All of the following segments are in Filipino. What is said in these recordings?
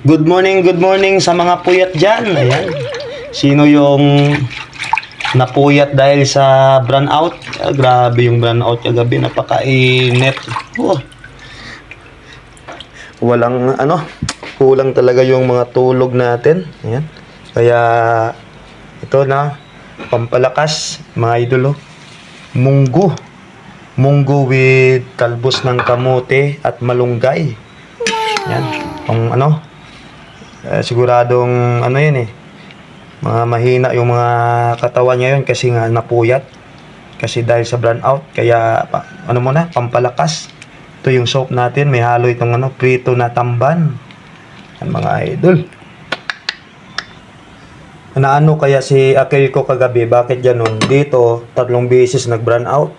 Good morning, good morning sa mga puyat dyan. Ayan. Sino yung napuyat dahil sa brownout? Ah, grabe yung brownout kagabi. Napakainit. Oh. Walang ano, kulang talaga yung mga tulog natin. Ayan. Kaya ito na, pampalakas, mga idolo. Munggo. Munggo with talbos ng kamote at malunggay. Yan. Pang ano, eh, siguradong ano yun eh. Mga mahina yung mga katawan niya yun kasi nga napuyat. Kasi dahil sa brownout. Kaya pa, ano muna, pampalakas. Ito yung soap natin. May halo itong ano, prito na tamban. Yan mga idol. Naano kaya si Akil ko kagabi? Bakit ganun? Dito, tatlong beses nag-brown out.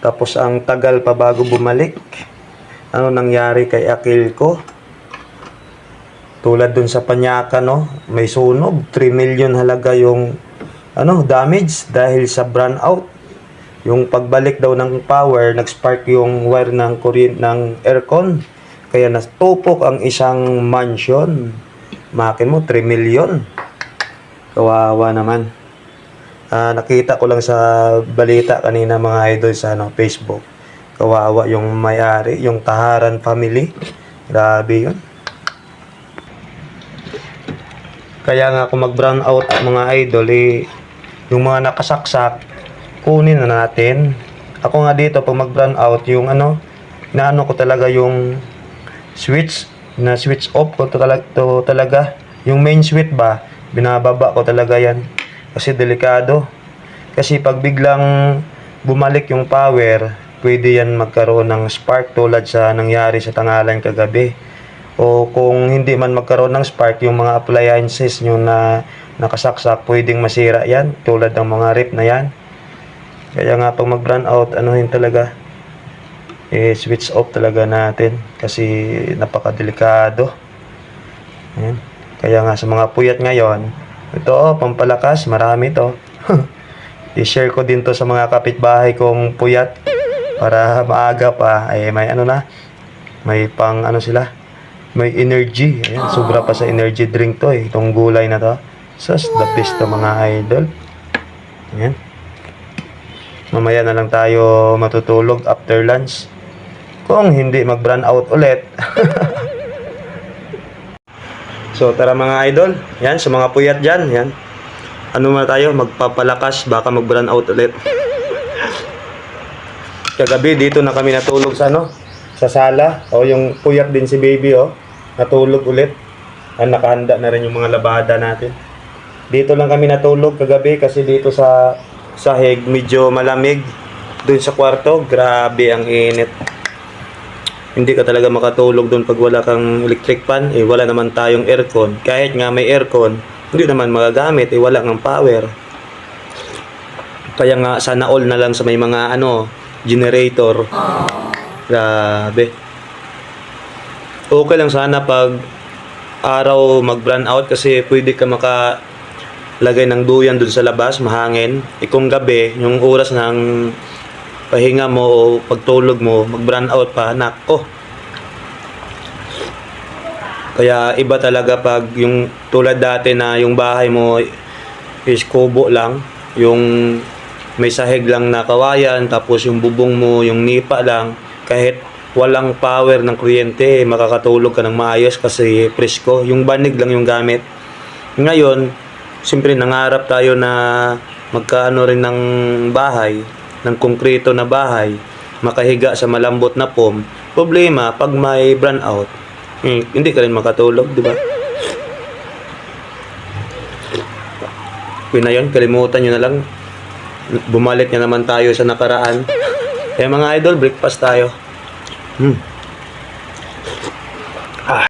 Tapos ang tagal pa bago bumalik. Ano nangyari kay Akil ko? Tulad dun sa Panyaka, no? May sunog. 3 million halaga yung ano, damage dahil sa brown out. Yung pagbalik daw ng power, nag-spark yung wire ng kuryente ng aircon. Kaya natupok ang isang mansion. Makin mo, 3 million. Kawawa naman. Ah, nakita ko lang sa balita kanina mga idol sa ano, Facebook. Kawawa yung may-ari, yung Taharan family. Grabe yun. Kaya nga kung mag-brown out mga idol, eh, yung mga nakasaksak, kunin na natin. Ako nga dito, pag mag-brown out, yung ano, naano ko talaga yung switch, na switch off ko to talaga, to talaga. Yung main switch ba, binababa ko talaga yan. Kasi delikado. Kasi pag biglang bumalik yung power, pwede yan magkaroon ng spark tulad sa nangyari sa tangalan kagabi. O kung hindi man magkaroon ng spark, yung mga appliances nyo na nakasaksak, pwedeng masira yan. Tulad ng mga rip na yan. Kaya nga pag mag-run out, ano yun talaga, eh, switch off talaga natin. Kasi napakadelikado. Ayan. Kaya nga sa mga puyat ngayon, ito oh, pampalakas, marami to. I-share ko din to sa mga kapitbahay kong puyat para maaga pa ay may ano na, may pang ano sila, may energy. Ayan, sobra pa sa energy drink to eh, itong gulay na to. Sus, the best to mga idol. Ayan. Mamaya na lang tayo matutulog after lunch. Kung hindi mag-run out ulit. So tara mga idol, yan sa mga puyat dyan, yan. Ano muna tayo, magpapalakas, baka mag-burn out ulit. Kagabi dito na kami natulog sa ano, sa sala. O yung puyat din si baby oh, natulog ulit. Ah, nakahanda na rin yung mga labada natin. Dito lang kami natulog kagabi kasi dito sa sahig medyo malamig. Doon sa kwarto, grabe ang init hindi ka talaga makatulog doon pag wala kang electric fan, eh wala naman tayong aircon. Kahit nga may aircon, hindi naman magagamit, eh wala ng power. Kaya nga sana all na lang sa may mga ano, generator. Grabe. Okay lang sana pag araw mag-run out kasi pwede ka maka lagay ng duyan dun sa labas, mahangin. Eh kung gabi, yung oras ng pahinga mo o pagtulog mo, mag-brown out pa, nako. Kaya iba talaga pag yung tulad dati na yung bahay mo is kubo lang, yung may sahig lang na kawayan, tapos yung bubong mo, yung nipa lang, kahit walang power ng kuryente, makakatulog ka ng maayos kasi presko. Yung banig lang yung gamit. Ngayon, siyempre nangarap tayo na magkaano rin ng bahay, ng konkreto na bahay, makahiga sa malambot na foam, problema pag may brown out, eh, hindi ka rin makatulog, di ba? Yun na yun, kalimutan nyo na lang. Bumalik na naman tayo sa nakaraan. Kaya mga idol, breakfast tayo. Hmm.